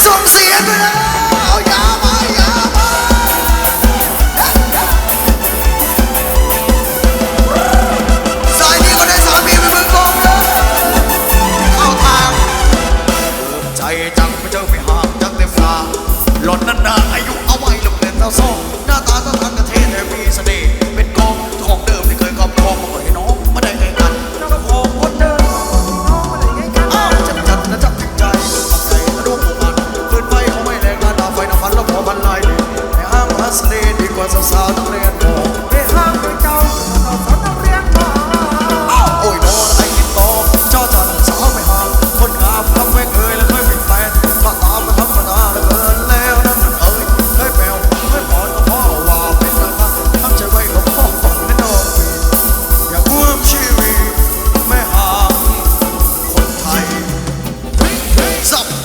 Some say heaven.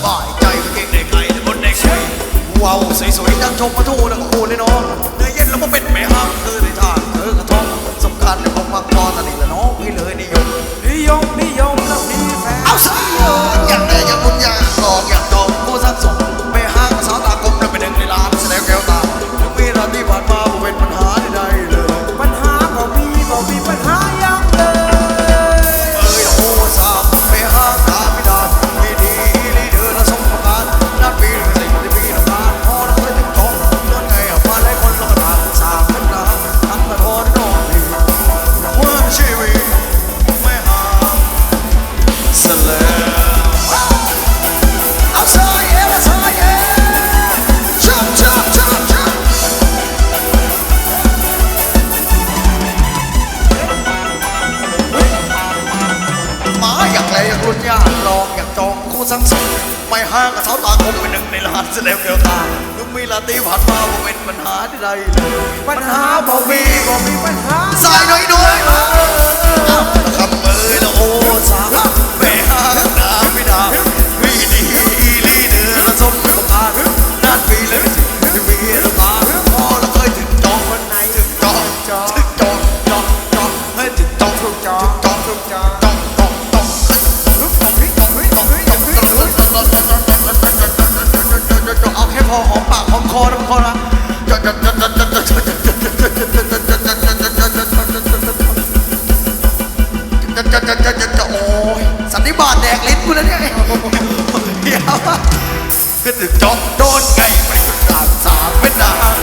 บายใจกาเก่งในใครแต่บนในใครว้าวสวยๆตั้งชมมาทูนั่งคูเลยเนาะ สักสุดไม่ห่างกับสาวตาคมเป็นหนึ่งในล้านแสดงเดลตาลูกมีลาตีผ่านมาผมเป็นปัญหาที่ใดเลยปัญหาบ่มีบ่มีปัญหาสายน้อยน้อย คอหอมปากหอมคอหอมคอนะโอ้ยสันนิบาตแดกลิ้นกูแล้วเนี่ยเดี๋ยวจ๊อจอมโดนไก่ไปสุดด่านสามเป็นด่าน